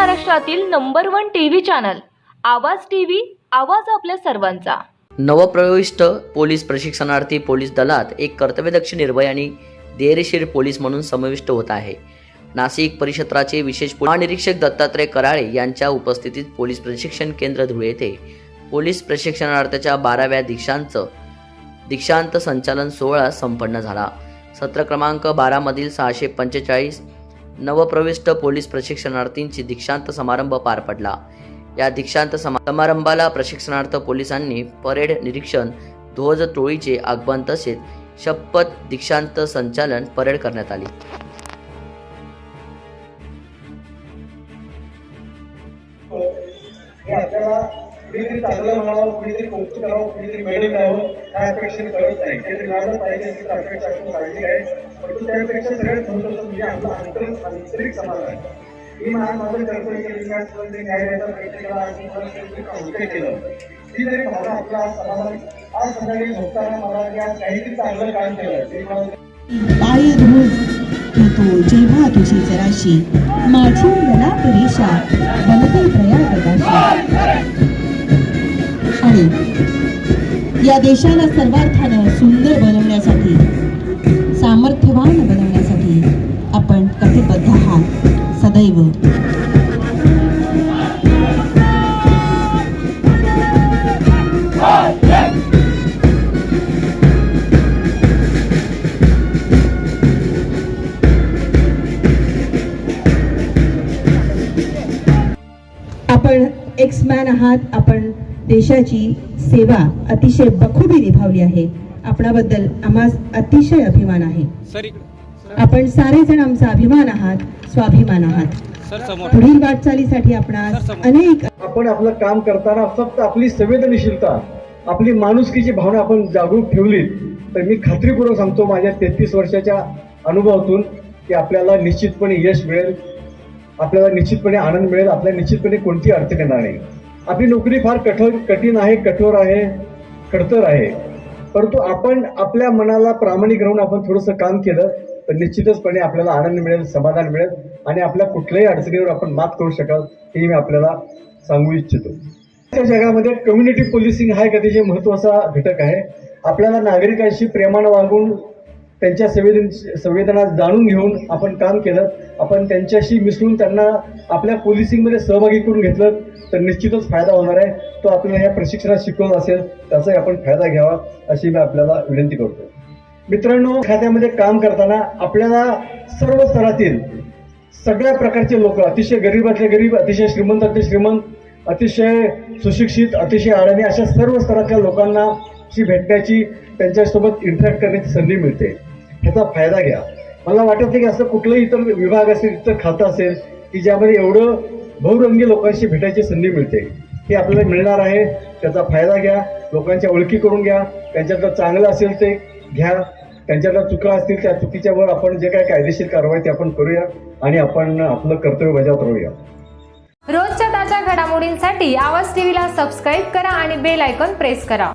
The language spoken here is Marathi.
महाराष्ट्रातील number one TV channel Awaaz TV Awaaz आपल्या सर्वांचा. नवप्रविष्ट पोलीस प्रशिक्षणार्थी पोलीस दलात एक कर्तव्यदक्ष निर्भय आणि धैर्यशीर पोलीस म्हणून समाविष्ट होत आहे. नाशिक परिक्षेत्राचे विशेष महानिरीक्षक दत्तात्रय कराळे यांच्या उपस्थितीत पोलीस प्रशिक्षण केंद्र धुळे येथे पोलीस प्रशिक्षणार्थ्याच्या बाराव्या दीक्षांत दीक्षांत संचालन सोहळा संपन्न झाला. सत्र क्रमांक बारामधील सहाशे पंचेचाळीस नवप्रविष्ट पोलीस प्रशिक्षणार्थींची दीक्षांत समारंभ पार पडला. या दीक्षांत समारंभाला प्रशिक्षणार्थ पोलिसांनी परेड निरीक्षण ध्वज टोळीचे आगमन तसेच शपथ दीक्षांत संचालन परेड करण्यात आली. हे आपल्याला कुणीतरी चांगलं म्हणावं कुणीतरी कौतुक करावं कुणीतरी मेडल मिळावं ह्या अपेक्षेने करत नाही. ते मिळालं पाहिजे अशी अपेक्षा आपण काढली आहे. परंतु त्यापेक्षा सगळ्यात महत्वाचं म्हणजे आपलं आंतरिक आंतरिक समाज आहे. मी माझं माझं कर्तव्य केलं मी प्रयत्न केला आणि केलं. ती जरी भावना आपला समाज आज सकाळी झोपताना मला की काहीतरी चांगलं काम केलं ते मला हो. जेव्हा तुझी जराशी माझी मला परीक्षा बनते प्रयागराशी या देशाला सर्वार्थानं सुंदर बनवण्यासाठी सामर्थ्यवान बनवण्यासाठी आपण कटिबद्ध आहात. सदैव. आपण एक्स मॅन आहात. आपण देशाची सेवा अतिशय बखुबी निभावली आहे. आपणाबद्दल आम्हा अतिशय अभिमान आहे. आपण सारे जण आमचा अभिमान आहात स्वाभिमान आहात. पुढील वाटचालीसाठी आपणास अनेक आपण आपलं काम करताना फक्त आपली संवेदनशीलता आपली माणुसकीची भावना आपण जागरूक ठेवली तर मी खात्रीपूर्वक सांगतो माझ्या तेहतीस वर्षाच्या अनुभवातून की आपल्याला निश्चितपणे यश मिळेल. आपल्याला निश्चितपणे आनंद मिळेल. आपल्याला निश्चितपणे कोणती अडचण येणार नाही. आपली नोकरी फार कठोर कठीण आहे कठोर आहे खडतर आहे. परंतु आपण आपल्या मनाला प्रामाणिक राहून आपण थोडंसं काम केलं तर निश्चितचपणे आपल्याला आनंद मिळेल समाधान मिळेल आणि आपल्या कुठल्याही अडचणीवर आपण मात करू शकाल हे मी आपल्याला सांगू इच्छितो. त्या जगामध्ये कम्युनिटी पोलिसिंग हा एक अतिशय महत्त्वाचा घटक आहे. आपल्याला नागरिकांशी प्रेमानं वागून त्यांच्या संवेदन संवेदना जाणून घेऊन आपण काम केलं आपण त्यांच्याशी मिसळून त्यांना आपल्या पोलिसिंगमध्ये सहभागी करून घेतलं तर निश्चितच फायदा होणार आहे. तो आपल्याला ह्या प्रशिक्षणात शिकवलं असेल त्याचाही आपण फायदा घ्यावा अशी मी आपल्याला विनंती करतो. मित्रांनो खात्यामध्ये काम करताना आपल्याला सर्व स्तरातील सगळ्या प्रकारचे लोक अतिशय गरीबातले गरीब अतिशय श्रीमंतातले श्रीमंत अतिशय सुशिक्षित अतिशय आडणी अशा सर्व स्तरातल्या लोकांना शी भेटण्याची त्यांच्यासोबत इंटरॅक्ट करण्याची संधी मिळते. ह्याचा फायदा घ्या. मला वाटत नाही की असं कुठलंही इतर विभाग असेल इतर खातं असेल की ज्यामध्ये एवढं बहुरंगी लोकांशी भेटायची संधी मिळते. हे आपल्याला मिळणार आहे. त्याचा फायदा घ्या. लोकांच्या ओळखी करून घ्या. त्यांच्यातलं चांगलं असेल ते घ्या. त्यांच्यातल्या चुका असतील त्या चुकीच्यावर आपण जे काही कायदेशीर कारवाई ते आपण करूया आणि आपण आपलं कर्तव्य बजावत राहूया. रोजच्या ताज्या घडामोडींसाठी आवाज टीव्हीला सबस्क्राईब करा आणि बेल आयकॉन प्रेस करा.